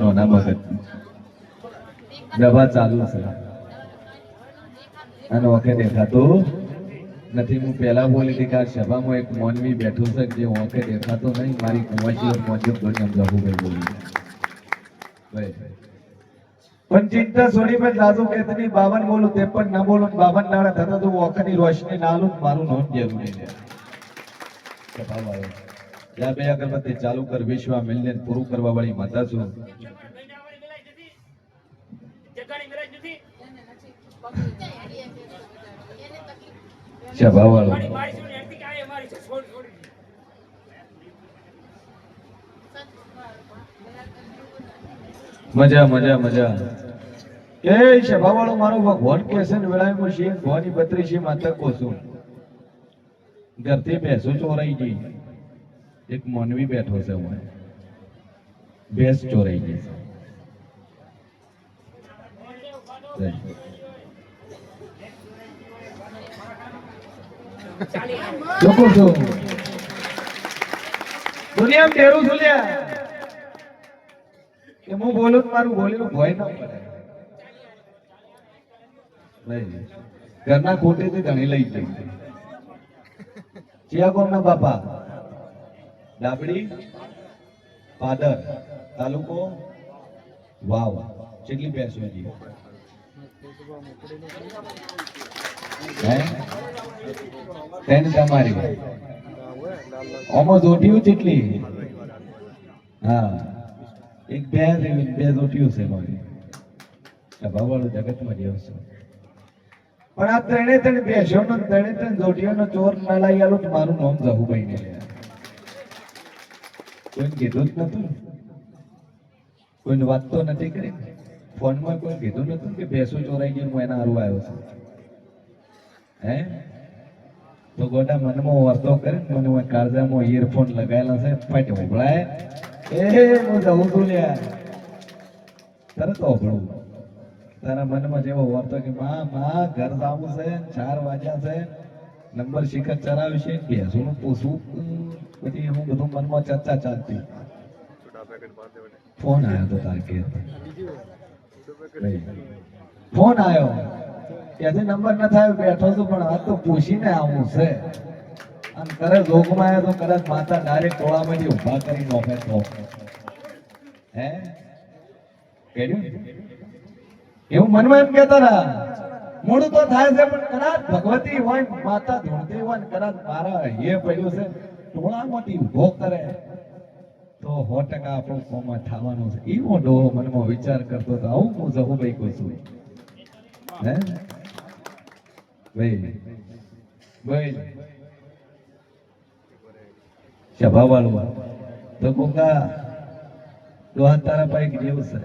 નોના મગજ દવા ચાલુ છે. અને ઓકે દેખાતું નથી. હું પહેલા બોલી હતી કે આ સભામાં એક મોનવી બેઠું છે જે ઓકે દેખાતો નહીં, મારી કુંવાસી મોજબ ગણ્યમ જહુભાઈ બોલી. પણ ચિંતા છોડી મેં દાદુ કેતની બાવન બોલું તે પણ ના બોલું, બાવન દાડા થતા તો ઓખની રોશની ના ને મારું નોંધ જરૂરી નહીં લે સભામાં આવ્યો. જા બે અગરબત્તી ચાલુ કર વિશ્વ મિલને પૂરું કરવા વાળી માતા છું. મજા મજા મજા. એ સભાવાળો મારો ભગવાન કે છે વેળામાં શી ભવાની પત્રી છે માતા છું ઘરથી ભેંસો ચોરાઈ ગઈ. એક મોનવી બેઠો છે હું ભેંસ ચોરાઈ ગઈ છે. લોકો છું. કે હું બોલું મારું બોલેલું ભય ના પડે. ઘરના ખોટેથી ધણી લઈ જઈ ચિયા ના બાપા. ડાબડી પાદર તાલુકો વાવ. જેટલી ભેંસો હતી તેને તમારી આમાં જોટિયું જેટલી? હા. એક બે બે જોટિયું છે મારી સભાવાળું જગતમાં જેવું છે. પણ આ ત્રણે ત્રણ બેસ્યો ત્રણે ત્રણ જોટીઓનો ચોર ના લાગી આલો મારું નામ જહુભાઈ ને લે. કોઈને કીધું જ નતું કોઈને વાત તો નથી કરી. ફોનમાં કોઈ કીધું નતું કે ભેંસો ચોરાઈ ગયું એના હારું આવ્યો છું. હે? તો ગોટા મનમાં વર્તો કરે મને હું કાળજામાં ઇયરફોન લગાવેલા છે, ફટ ઉભળાય. એ, હું જવું છું લ્યા. તરત ઓગળું તારા મનમાં જેવો વર્તો કે, માં માં, ઘર જાવું છે ચાર વાગ્યા છે નંબર શિખર ચરાવ્યું છે ભેંસુનું પૂછવું. પછી હું બધું મનમાં ચર્ચા ચાલતી. ફોન આવ્યો તો તાર કે ફોન આવ્યો ત્યાંથી નંબર ન થાય, બેઠો છું, પણ આ તો પૂછીને આવું છે. અને કરે જોગમાં આવ્યો તો કદાચ માતા ડાયરેક્ટ ટોળામાંથી ઊભા કરી નોખે તો. હે? કર્યું એવું મનમાં એમ કહેતા હતા મોડું તો થાય છે, પણ કદાચ ભગવતી હોય, માતા ધૂણતી હોય કદાચ મારા હે પડ્યું છે. ટોળામાંથી ઊભો કરે, તો સો ટકા આપણું થવાનું છે. એવો ડોહો મનમાં વિચાર કરતો હતો, આવું હું જહુભાઈ કહું છું? હે? ભાઈ ભાઈ સભા વાળું તો કોકા ડોહા તારા પાસે જેવું છે.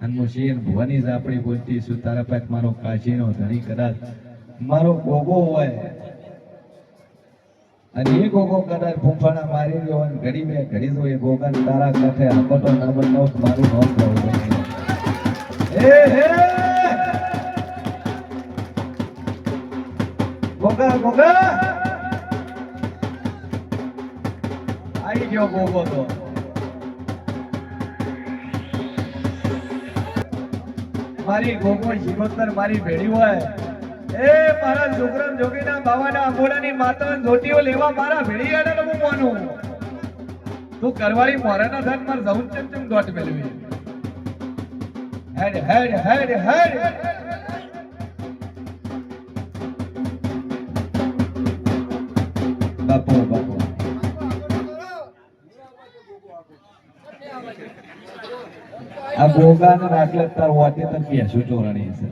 અને ભવાની જ આપણી બોલતી છું, તારા પાસે મારો કાશીનો ધણી કદાચ મારો ગોગો હોય અને એ ગોગો કદાચ ફૂંફાણા મારી રહ્યો અને ઘડી મેં ઘડી જો એ ગોગાને તારા સાથે આપતો નંબર નવ મારું નામ થવું એ ગયો ગોગો તો. મારી ગોગો જીવતર મારી ભેડી હોય. એ મારા છોકરા જોગીના બાવાના અંગોડાની માતા ધોટીઓ લેવા મારા ભેડી આડે હું માનું તું કરવાળી મોરાના ધન માર જવું ચમ ચમ દોટ મેળવી હેડ હેડ હેડ હેડ. બાપુ બાપુ. આ ગોગાને રાખલે તાર વાતે તને બેસું ચોરણી છે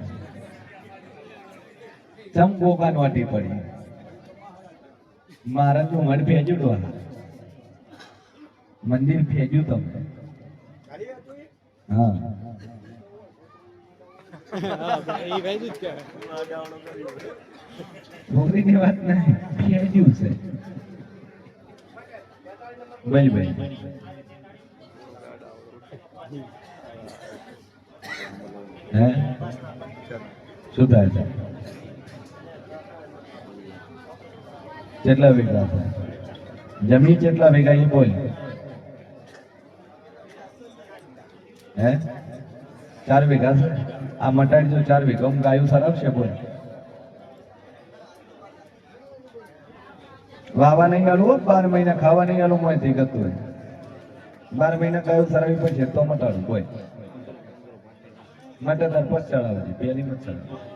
ગોગાન વાટી પડી. મારા તો મન ભેજ્યું તો મંદિર ભેજ્યું તમને હા. છોકરીની વાત નહીં ભેજ્યું છે. ભાઈ ભાઈ હે? શું થાય છે? કેટલા વીઘા? જમીન કેટલા વીઘા એ બોલ. હે? ચાર વીઘા છે? આ મટાડી જો ચાર વીઘા. ગાયું સરાવશે બોલ. વાવા નહીં ગાલું બાર મહિના ખાવા નહીં ગાલું મોય થઈ ગતું હોય. બાર મહિના ગાયું સરાવી પછી તો મટાડું કોઈ માટે પછી ચડાવે પેલી મત ચડાવ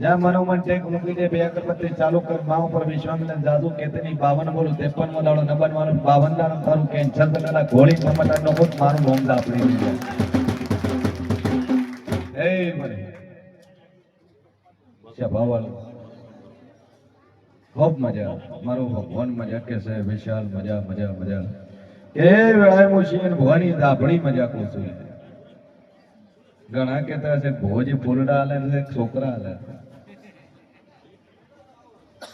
જ્યાં મનોમન ટેક મૂકી દે, બે અગરબત્તી ચાલુ કર મા ઉપર વિશ્વામિત્ર જાદુ કેતની બાવન બોલું ત્રેપન મો નબન મારું બાવન દાડો તારું કેન્સર કરેલા ગોળી ટમાટર નો ખુદ મારું મોમ દાપડી એ મને. સ્વભાવવાળું ખૂબ મજા, મારો ભગવાન મજા કે છે, વિશાલ મજા મજા મજા. એ વેળાએ મુશીન ભવાની દાપડી મજા કોસું છું. ઘણા કહેતા છે ભોજ ફૂલડા છે છોકરા આલે.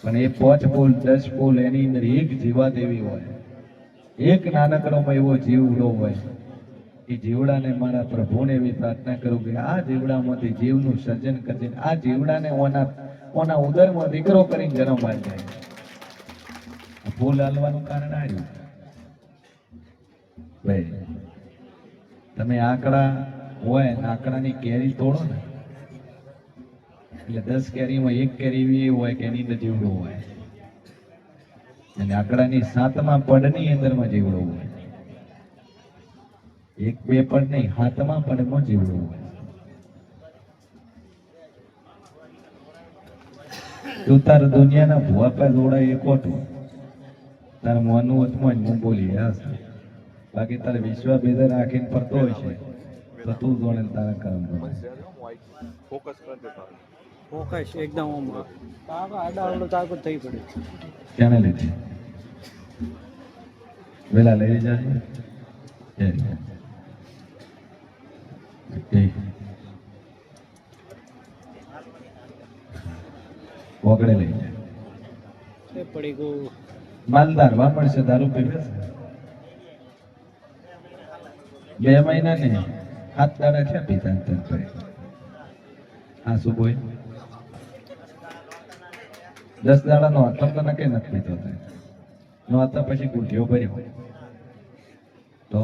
પણ એ પાંચ ફૂલ, દસ ફૂલ એની અંદર એક જીવાત એવી હોય. એક નાનકડોમાં એવો જીવડો હોય. એ જીવડાને મારા પ્રભુને એવી પ્રાર્થના કરું કે આ જીવડામાંથી જીવનું સર્જન કરજે. આ જીવડાને ઓના ઓના ઉદરમાં દીકરો કરીને જન્મ આવી જાય ફૂલ હાલવાનું કારણ આવ્યું ભાઈ, તમે આંકડા હોય આંકડાની કેરી તોડો ને. એટલે દસ કેરીમાં એક કેરી એવી હોય કે એની અંદર જીવડો હોય. અને આંકડાની સાતમા પડની અંદરમાં જીવડું હોય. એક બે પડ નહીં હાથમાં પડમાં જીવડું હોય. તું તાર દુનિયાના ભુવા પર જોડાય એ ખોટું તાર મોનું વચમાં હું બોલી બાકી તારે વિશ્વ ભેદર રાખીને ફરતો હોય છે. તો તું જોડે તારા કામ ફોકસ કરી દેતા ફોકસ એકદમ આમ તાકો આડા આવડો તાકો થઈ પડે. ક્યાંને લીધી? વેલા લઈ જય. ઓગળે લઈ જાય પડી ગયું. માલદાર વાપરશે દારૂ પીવે છે? બે મહિના ને હાથ દાડા છે પીતા અંતર કરે હા શું બોય દસ દાડા નો હતો તો નકે નથી પીતો તે. નો હતા પછી ગુંઠીઓ ભર્યો. તો?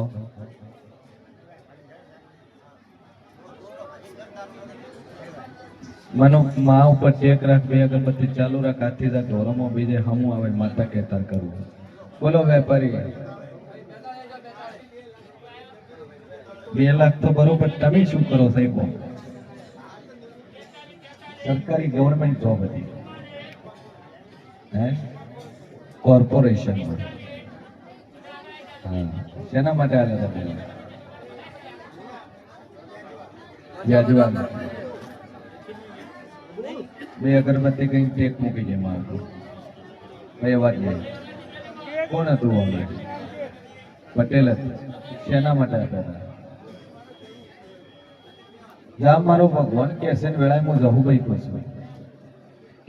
મનો, મા ઉપર ચેક રાખ, બે અગરબત્તી ચાલુ રાખ હાથી જા, ઢોરોમાં બીજે હમું આવે માતા કહેતા કરવું બોલો વેપારી. બે લાખ તો બરોબર તમે શું કરો સાહેબ? સરકારી ગવર્મેન્ટ જોબ હતી. હે? કોર્પોરેશનમાં. હા. શેના માટે આવ્યા પેલા વ્યાજવા બે અગરબત્તી કઈ ફેક મૂકી દે મારું બે વાત જાય કોણ હતું અમે પટેલ હતું શેના માટે હતા? જા, મારો ભગવાન કેસે વેળાએ હું જહુભાઈ ભાઈ પૂછું.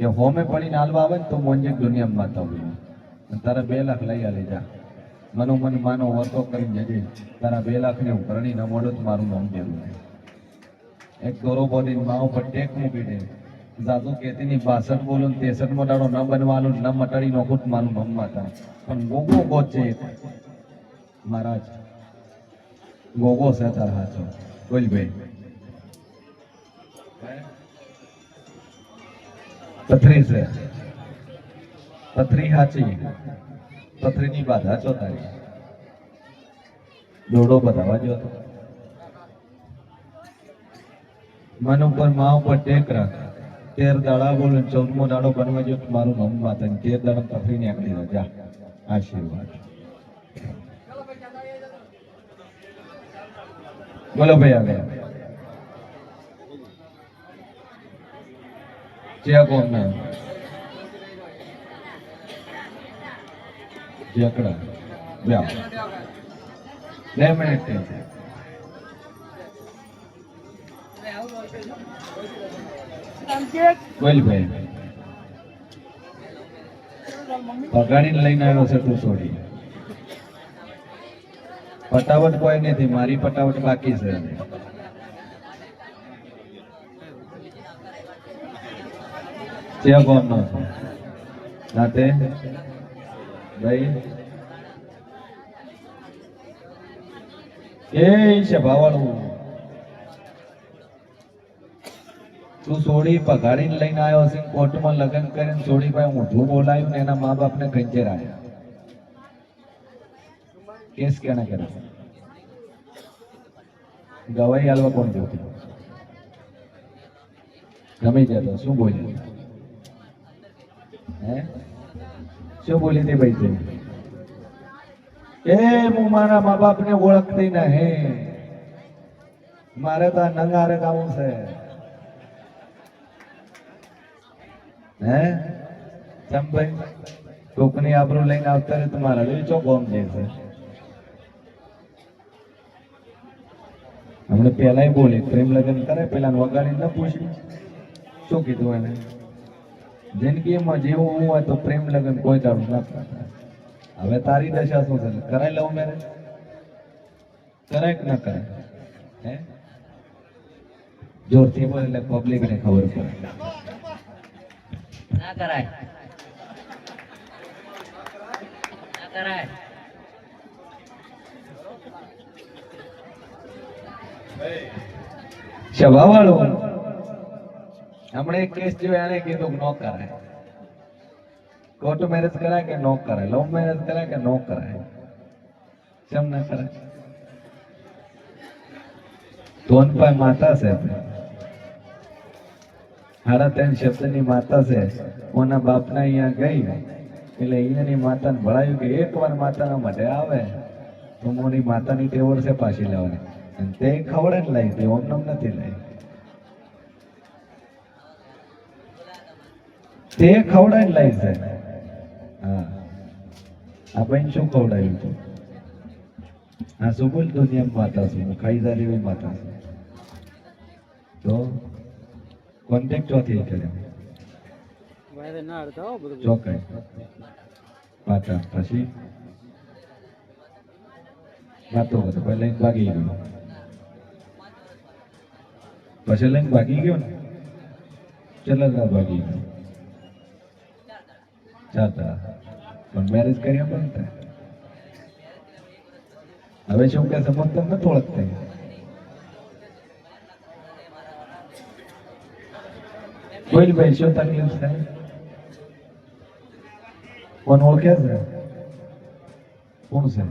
કે હોમે પડીને હાલવા આવે ને તો મોંજે દુનિયામાં માતા હોય તારા બે લાખ લઈ આલે જા. મનો મન માનો વર્તો કરીને જજે. તારા બે લાખ ને હું કરણી ન તો મારું નામ જરૂર એક દોરો બોલી માઓ પર ટેક મૂકી દે. જાદુ કેતીની બાસઠ બોલો ને તેસઠમાં દાડો ન બનવાનું ન મટાડી નોખું તો મારું નામ માતા. પણ ગોગો ગોત છે મહારાજ, ગોગો છે તારા હાચો બોલ ભાઈ. પથરી છે. પથરી હાચી. પથરીની બાધા ચો તારી. દોડો બતાવવા જો. મન ઉપર મા ઉપર ટેક રાખ. તેર દાડા બોલ ચૌદમો દાડો બનવા જો. મારું મમ માતા તેર દાડા પથરી નીકળી રજા આશીર્વાદ. બોલો ભાઈ આગળ. જય પગાડીને લઈને આવ્યો છે તું છોડી. પટાવટ કોઈ નથી મારી પટાવટ બાકી છે. ત્યાં સાથે ભાઈ? એ છે ભાવાળું. તું સોડી પગાડીને લઈને આવ્યો છે, કોર્ટમાં લગ્ન કરીને સોડી ભાઈ ઊંધું બોલાયું ને એના મા બાપને ખંચેરાયા કેસ કેને કરે ગવાઈ હાલવા કોણ જોતી? ગમી જતો શું બોલી હે? શું બોલી તે ભાઈ એ હું મારા મા બાપને ઓળખતી નહીં. મારે તો નંગારે ગાવું છે. હે? ચમ ભાઈ, કોકની આબરૂ લઈને આવતા રહે તમારા હળવી ચો ગોમ છે. હમણાં પેલાય બોલી, પ્રેમ લગ્ન કરે પેલા વગાડી ન પૂછ્યું. શું કીધું એને? જિંદગીમાં જીવવું હોય તો પ્રેમ લગ્ન કોઈ દાડું ના હવે તારી દશા શું છે? કરાય લઉં મેરે કરાય કે ના કરાય? હે? જોરથી બોલ એટલે પબ્લિક ને ખબર પડે. ના કરાય. ના કરાય. સ્વભાવવાળો હમણાં એક કેસ જોયો, એને કીધું ન કરાય કોર્ટ મેરેજ કરાય કે નો કરાય લવ મેરેજ કરાય કે નો કરાય? કેમ ના કરાય ધોનભાઈ માતા છે સાડા ત્રણ શબ્દની માતા છે. કોના બાપના અહીંયા ગઈ. એટલે અહીંયાની માતાને ભળાયું કે એક વાર માતાના માટે આવે, તો મોની માતાની ટેવડ છે પાછી લેવાની. તે ખવડે જ લઈ તે ઓમ નથી લઈ તે ખવડાવીને લાવી છે હા. આ બહેન શું ખવડાવ્યું તું? આ શું બોલ દુનિયામાં માતા છું હું ખાઈદાર એવી માતા છું. તો કોન્ટેક્ટ ચોથી કર્યો હો ચોકાઈ પાટા પછી વાતો કરતો પછી લઈને ભાગી ગયો. પછી લઈને ભાગી ગયો ને? ચલા ભાગી ગયો. દાડા પણ મેરેજ કર્યા બનતા હવે શું કે સંબંધ તમને ઓળખતા બોલ ભાઈ શું તકલીફ છે કોણ ઓળખે છે? કોણ છે?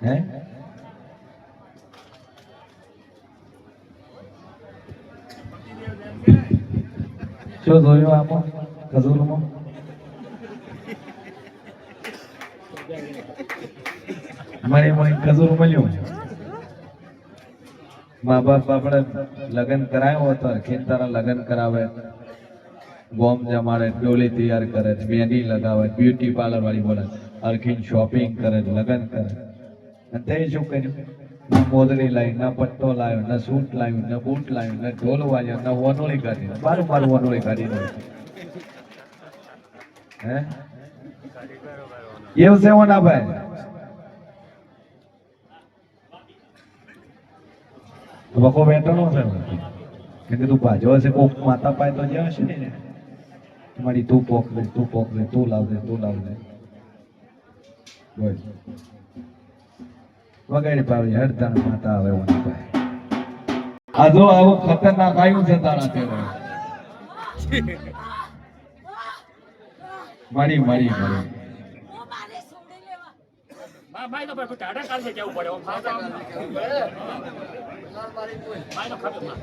હે? શું જોયું આમાં? ખજૂરમાં મળી મળી ખજૂર મા બાપ આપણે લગ્ન કરાયો હતો ખેતારા લગ્ન કરાવે બોમ્બ જમાડે ડોલી તૈયાર કરે મહેંદી લગાવે બ્યુટી પાર્લર વાળી બોલે અરખીન શોપિંગ કરે લગ્ન કરે અને તે શું કર્યું ના મોદડી લાવી ના પટ્ટો લાવ્યો ના સૂટ લાવ્યું ના બૂટ લાવ્યું ના ઢોલ વાજ્યો ના વનોળી કાઢી બારું બારું વનોળી કાઢી નાખી. હે? એવું છે ના ભાઈ? વખો બેઠો છે કે કીધું ભાજો હશે કોક માતા પાય તો જ્યાં હશે ને મારી તું પોક દે તું પોક લે, તું લાવ દે તું લાવ દે બોલ. વગાડી પાવી હડતાણ માતા આવે ઓની પાસે આ જો આવું ખતરનાક આવ્યું છે તારા તે મારી મારી મારી.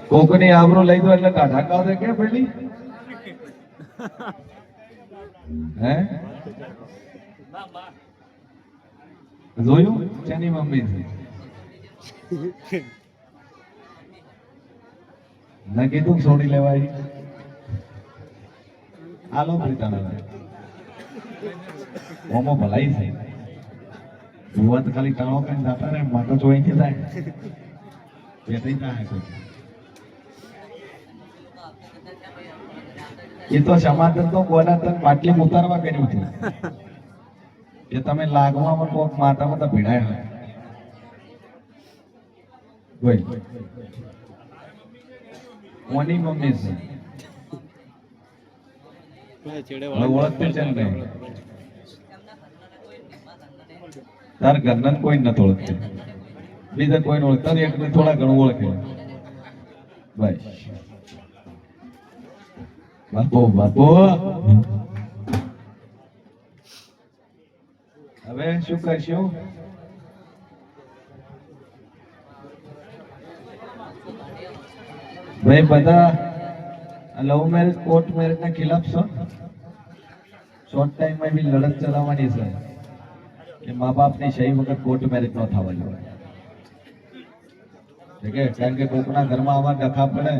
કોકની આબરૂ લઈ દો એટલે કાઢા કાઢે કે પેલી? હે? જોયું? જેની મમ્મી ના કીધું છોડી લેવાય. આલો પ્રીતાના ઓમો ભલાઈ થઈ. ભુવન તો ખાલી ટાણો કઈ જાતા રે માટો જોઈ થી થાય. થઈ જાય કોઈ. એ તો સમાધાન તો ગોનાતન માટલી ઉતારવા કર્યું છે. એ તમે લાગવામાં કોક માતામાં તો ભીડાય હોય કોઈ કોની મમ્મી છે. ઓળખતું છે. ને તાર ઘરના કોઈ નથી ઓળખતું. બીજા કોઈ ઓળખતા. એક થોડા ઘણું ઓળખે. ભાઈ બાપો બાપો. હવે શું કરશું ભાઈ બધા લવ મેરેજ કોર્ટ મેરેજ ના ખિલાફ છો? શોર્ટ ટાઈમમાં એવી લડત ચલાવવાની છે. કે મા બાપની સહી વગર કોર્ટ મેરેજ ન થવા જોઈએ ઠીક છે? કારણ કે કોકના ઘરમાં આવા ડખા પડે,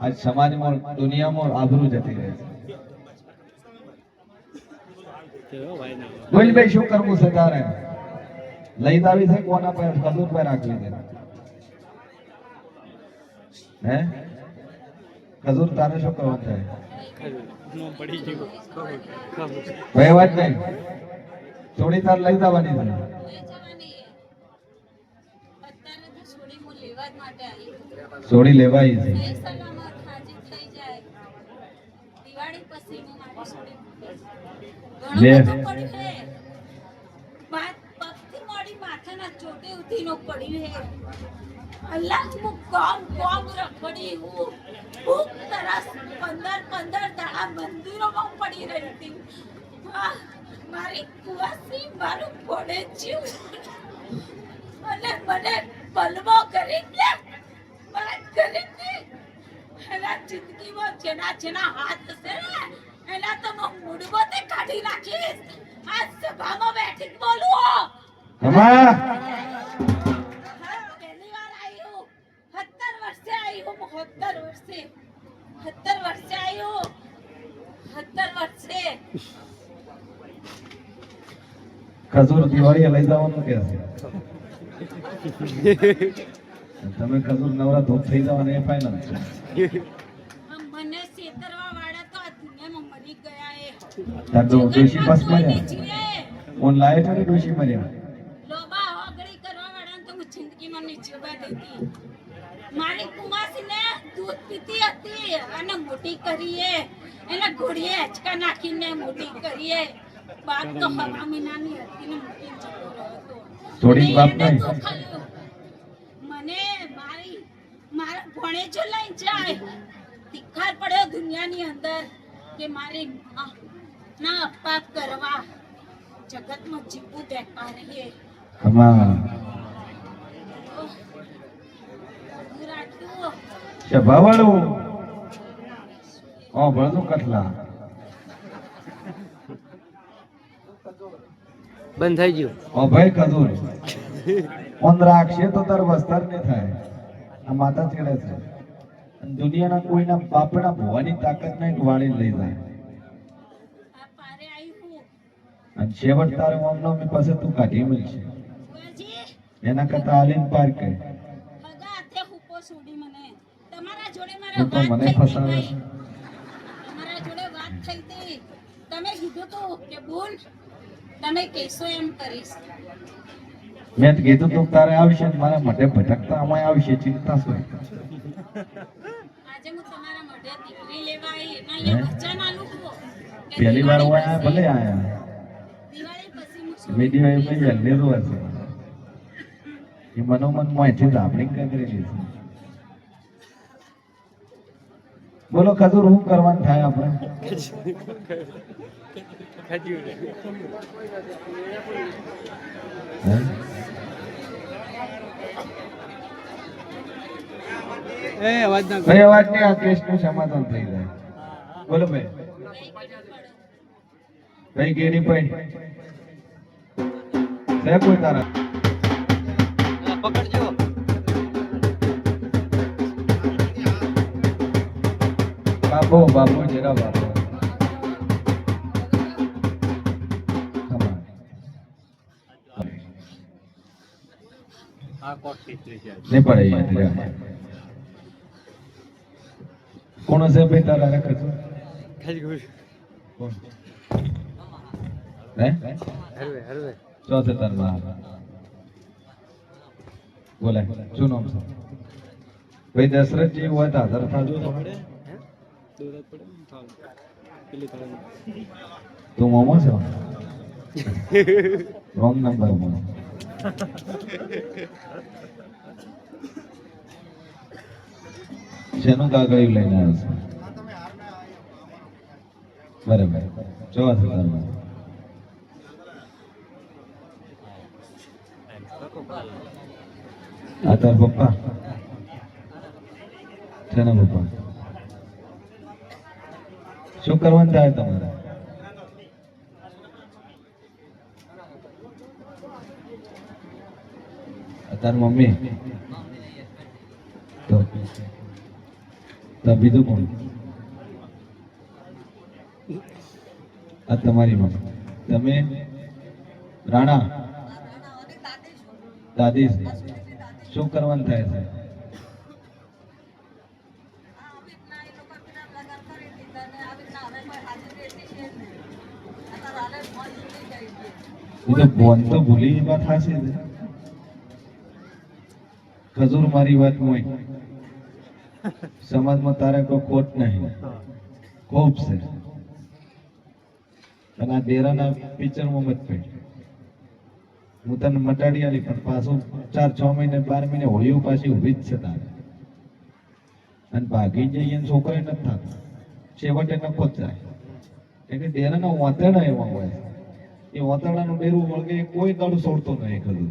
આજ સમાજમાં, દુનિયામાં આબરૂ જતી રહે છે. કેવો ભાઈ ના બોલ ભાઈ શું કરવું છે તારે? લઈ દાવી છે કોના પર? કદૂર પર રાખવી છે. હે? કદૂર તારે શું કરવાનું થાય વાત નહીં થોડી તાર લઈ જવાની છે લઈ જવાની એ. અત્યારે તો છોડી હું લેવા જ માટે આવી સોડી લેવાઈ છે હાજર. લે. મોડી માથાના ચોટે ઉઠીનો પડ્યું હે અલ્લાહ હું કોમ કોમ રખડી હું. ભૂખ તરસ પંદર પંદર દાડા મંદિરોમાં પડી રહી હતી. મારી કુવાસી મારું ઘોડે જીવ. અને મને પલવો કરી દે મને કરી દે એના જિંદગીમાં જેના જેના હાથ હશે ને, એના તો હું તે કાઢી નાખીશ. આ સભામાં બેઠી બોલું સત્તર વર્ષે સત્તર વર્ષે આવ્યો સત્તર વર્ષે. ખજૂર દિવાળીએ લઈ જવાનું કે છે? તમે ખજૂર નવરા ધૂપ થઈ જવાના એ ફાઇનલ છે. મને સેતરવા વાળા તો આ દુનિયામાં મરી ગયા એ. તાર ડોશી બસ જીવે. ઓન લાઈટ છે દોશી ડોશી લોબા હોગડી કરવા વાળા તો હું જિંદગીમાં નીચે જીવવા દેતી મારી પીતી હતી અને મોટી કરીએ. એને ઘોડીએ હેચકા નાખીને મોટી કરીએ. બાપ તો હવા મહિનાની હતી ને મૂકીને જતો રહ્યો. બાપ નહીં. મને મારી મારા ભણેજો લઈ જાય. ધિક્કાર પડ્યો દુનિયાની અંદર કે મારી ના અપાપ કરવા જગતમાં જીવવું બેકાર રહીએ હમા રાખ્યું. શભાવાળું ઓ ભણતું કટલા? બંધ થઈ ગયું. ઓ ભાઈ ખજૂર ઓન રાખશે તો તાર વસ્તાર નહીં થાય. આ માતા ચડે છે. દુનિયાના કોઈના બાપના ભવાની તાકાત ને વાળી લઈ જાય. આ પારે આવી હું અને છેવટ તારે મામલો મેં પાસે તું કાઢી મળશે. એના કરતા હાલીને પાર કર હગા હાથે હુકો છોડી મને તમારા જોડે તું તો મને ફસાવે છે. મારા જોડે વાત થઈ હતી. તમે કીધું તો કે બોલ તમે કહેશો એમ કરીશ. મેં તો કીધું તું તારે આવશે મારા માટે ભટકતા અમાય આવશે ચિંતા શું? આજે હું તમારા મોઢે દીકરી લેવા આવી. એમાં અહીંયા વચન આલું પહેલી વાર હું આયા ભલે આયા. દિવાળી પછી હું છોડી એ મેં જલ્દી રોવા છે એ મનોમનમાંથી દાપણી કરી છે બોલો ખજૂર હું કરવાનું થાય આપણે. ભાઈ અવાજ ના આ સમાધાન થઈ જાય. બોલો ભાઈ કઈ કેરી ભાઈ છે કોઈ તારા? પકડજો. બાપુ બાપુ જરા બાપુ તમારે. નહીં પડે. કોણ હશે ભાઈ તારા રાખે છો કોણ હે હરવે હરવે ચોથે તાર બહાર બોલાય શું નામ છે ભાઈ દશરથજી હોય તો હાજર થાજો તો પડે પેલી થાળી. તું મોમો છો? Wrong number momo. શેનું કાગળ લઈને આવ્યો છે. બરાબર. ચોથા હજારમાં આ તાર પપ્પા? છે પપ્પા? શું કરવાનું થાય તમારે? તાર મમ્મી. તો તો બીજું કોણ? આ તમારી મમ્મી. તમે? રાણા? દાદી શું કરવાનું થાય છે? એ ભૂલી વાત થશે જ. મારી વાત મોય. સમાજમાં તારે કોઈ ખોટ નહીં. કોપ છે. અને આ દેરાના પિક્ચરમાં મત પડી હું તને મટાડી આલી, પણ પાછું ચાર છ મહિને, બાર મહિને હોળીઓ પાછી ઊભી જ છે તારે. અને ભાગી જઈએ છોકરા નથી થતા. છેવટે નફો જ જાય. એટલે કે દેરાના એવા હોય. એ વાંતેડાનું ડેરું વળગે કોઈ દાડું છોડતો નહીં કદું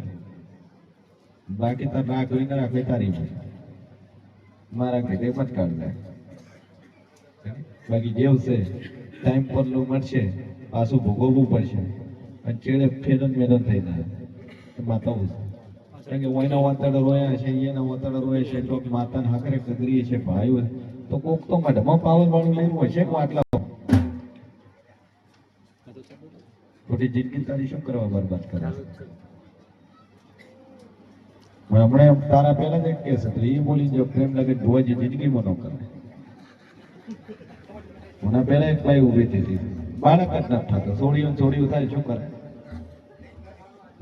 બાકી તાર રાખવી ને રાખે તારી ભાઈ મારા મત કાઢ લે બાકી જેવ છે ટાઈમ પર લો મળશે, પાછું ભોગવવું પડશે. અને ચેડે ફેરન મેરન થઈ જાય. માતા કારણ કે ઓયના વાતડા રોયા છે, એના વાતડા રોયા છે, તો માતાને હાકરે કદરીએ છે, ભાઈઓ. તો કોક તો મઢમાં પાવર વાળું લઈને હોય છે આટલા ખોટી જિંદગી તારી શું કરવા બરબાદ કરે છે? હમણાં તારા પહેલા જ એક કેસ હતો. એ બોલી જો પ્રેમ લાગે જોવા જે જિંદગીમાં ન કરે. મને પહેલા એક ભાઈ ઊભી થઈ બાળક જ નથી થતો. છોડીઓ છોડીઓ થાય, શું કરે?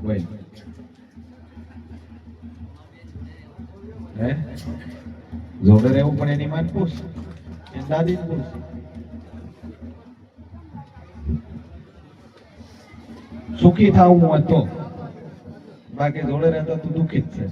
ભાઈ હે? જોડે રહેવું પણ એની માન પૂછ. દાદી પૂછ. સુખી થવું હોય તો. બાકી જોડે રહેતા તું દુઃખી જ છે.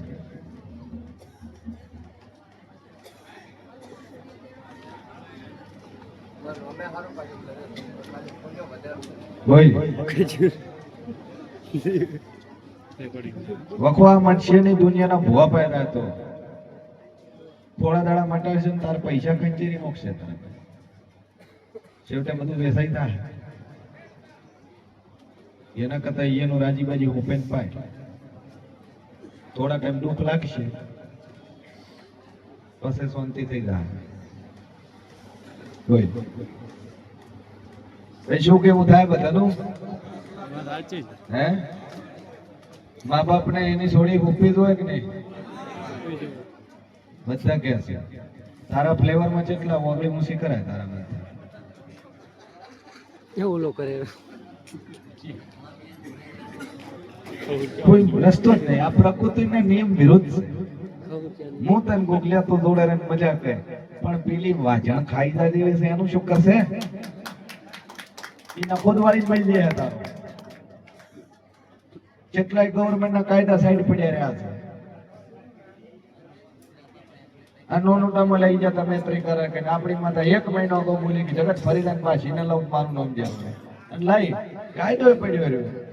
વખવા મનુષ્યની દુનિયાના ભૂવા પહેરા હતો થોડા દાડા માટે છે તાર પૈસા કંચેરી મોકશે તને. છેવટે બધું વેસાઈ થાય એના કરતા એનું રાજીબાજી ઓપન પાય. થોડા ટાઈમ દુઃખ લાગશે. પછી શાંતિ થઈ જાય. શું કેવું થાય બધાનું. હે? મા બાપ ને એની છોડી જ હોય કે નહીં? બધા કે છે. તારા ફ્લેવરમાં કેટલા ઓગળી મૂસી કરાય તારા બધા. એવું લો કરે? કોઈ રસ્તો જ નહીં. આ પ્રકૃતિને નિયમ વિરુદ્ધ હું તને ગોગલ્યા તો દોડે ને મજા કરે. પણ પેલી વાજણ ખાઈ જાય દેવે છે એનું શું કરશે? એ નફોદ વાળી મળી જાય હતા કેટલાય ગવર્મેન્ટ ના કાયદા સાઈડ પડ્યા રહ્યા છે. આ નો નોટામાં લઈ જા, તમે ત્રી કરે કે આપણી માતા એક મહિનો અગાઉ બોલી કે જગત ફરી જાય પાછી ને લઉં, મારું નામ જાય લઈ કાયદો પડ્યો રહ્યો.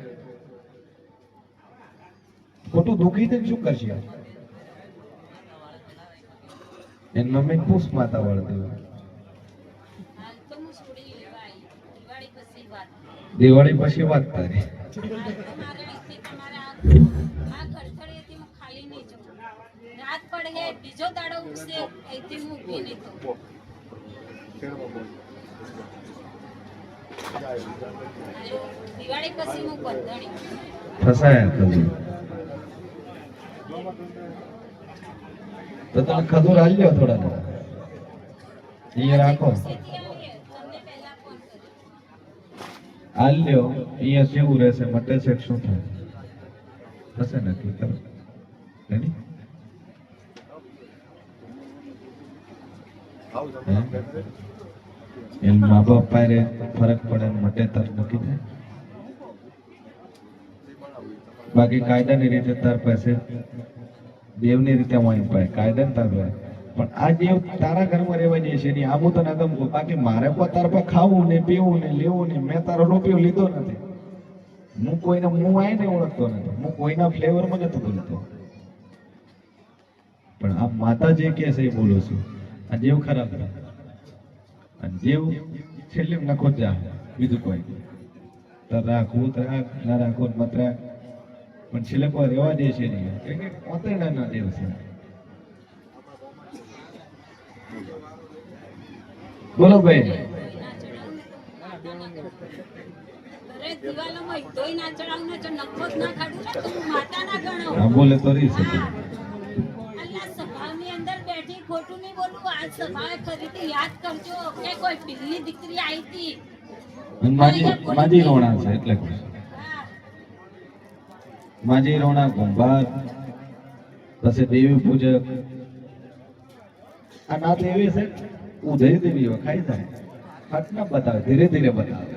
ખોટું દુઃખી થઈને શું કરશે એની મમ્મી પૂછ માતા વળતી. દિવાળી પછી વાત તમારે રીતે પડે બીજો દાડો ઉગશે અહીંથી હું ઊભી નહીં થઉં દિવાળી પછી હું બંધણી ફસાયા ખજૂર તો તમે ખજૂર હાલ લ્યો થોડા અહીંયા રાખો. હાલ લ્યો અહીંયા કેવું રહેશે, મટે છે શું થાય? થશે નક્કી કરો? એમ મા બાપ પાસે ફરક પડે મટે તર નક્કી થાય બાકી કાયદાની રીતે તાર પાસે દેવની રીતે હું અહીં પાય કાયદા પણ આ દેવ તારા ઘરમાં રહેવા જાય છે ને આમ તને ગમ બાકી મારે પણ તાર પર ખાવું ને પીવું ને લેવું ને મેં તારો રૂપિયો લીધો નથી. હું કોઈને, હું આઈને ઓળખતો નથી. હું કોઈના ફ્લેવરમાં નથી બોલતો. પણ આ માતા જે કહે છે એ બોલું છું. આ દેવ ખરાબ ખરા. અને દેવ છેલ્લે નખો જા બીજું કોઈ. રાખવું રાખ, ના રાખવું, મત રાખ. પણ છેલ્લે કોઈ રહેવા દે છે નહીં. કેમ કે પોતેડાના દેવ છે બોલો ભાઈ. બોલે તો રહી શકે. ખોટું નહીં બોલું આજ સભાએ ફરીથી યાદ કરજો. કે કોઈ પિલ્લી દીકરી આવી હતી. માજી માજી રોણા છે એટલે માજી રોણા કુંભાર પછી દેવી પૂજક. આ નાથ એવી છે ઉદય દેવી ખાઈ જાય. ફટ ના બતાવે, ધીરે ધીરે બતાવે.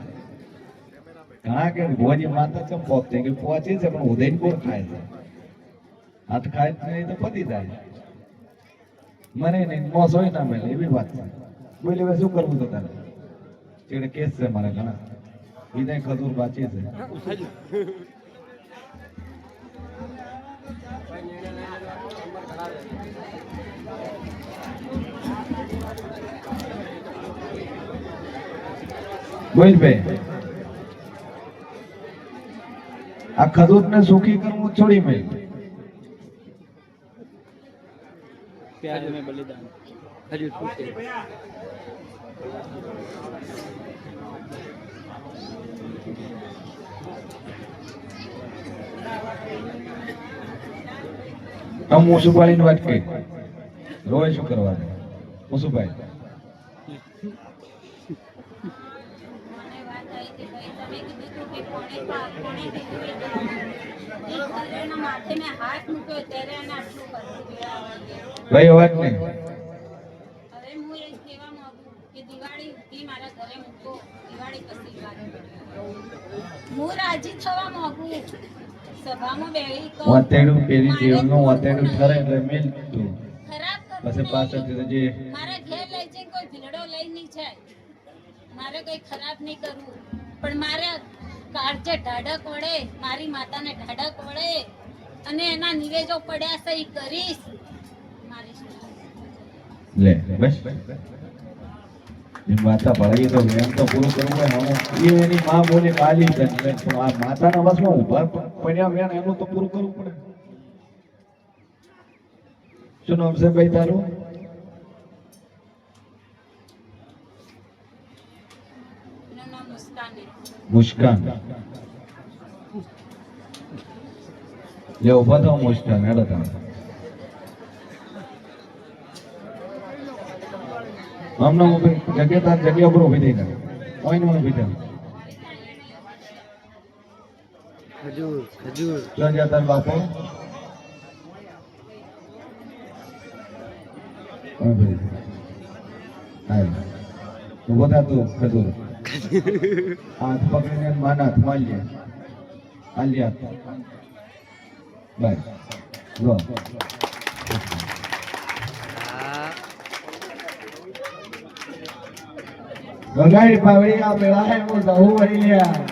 ઘણા કે ભુવાજી માતા કેમ પહોંચે કે પહોંચે છે, પણ ઉદય કોણ ખાય છે? હાથ ખાય નહીં તો પતી જાય. મને નહીં મોસ હોય ના મળે એવી વાત છે. બોલે, હવે શું કરવું તો તારે? ચેડે કેસ છે મારે ઘણા. બીજા ખજૂર બાચી છે. ગોવિંદભાઈ આ ખદૂત ને સુખી કરવું છોડી મેં. પ્યાજ મેં બલિદાન. હજુ આમ મુસુભાઈ વાત કહી રોય શું કરવા દે મુસુભાઈ ભાઈ કરવાનું. અવાજ નહીં. હું રાજી થવા માંગુ. વાતેડું પેલી મારે જીવનું વાતેડું ઠરે એટલે મેલ તું પછી પાછળ જે મારા ઘેર લઈ જઈને કોઈ ભીલડો લઈ નહીં જાય. મારે કઈ ખરાબ નહીં કરવું. પણ મારે કાળજે ઢાઢક વળે મારી માતાને ઢાઢક વળે અને એના નિવેજો પડ્યા છે ઈ કરીશ. મારી લે બસ. એ માતા ભળાઈ તો એમ તો પૂરું કરવું હોય હું એ એની મા બોલી છે. પણ આ માતાના વસમાં ઊભા પડ્યા વેણ એનું તો પૂરું કરવું પડે. શું નામ છે ભાઈ તારું? મુસ્કાન. લે ઊભા થાવ મુસ્કાન હેડો તમે. હમણાં ઊભી જગ્યા તાર જગ્યા ઉપર ઊભી થઈ જાય ઓઈન ઓઈન ઊભી થાય ખજૂર તાર બાપો. ઊભો થા તું ખજૂર. હાથ પકડીને માના હાથ માલ્યા. હાલ્યા બસ ગગાઈ પાવડી આ પેલા હે હું જવું વળી લ્યા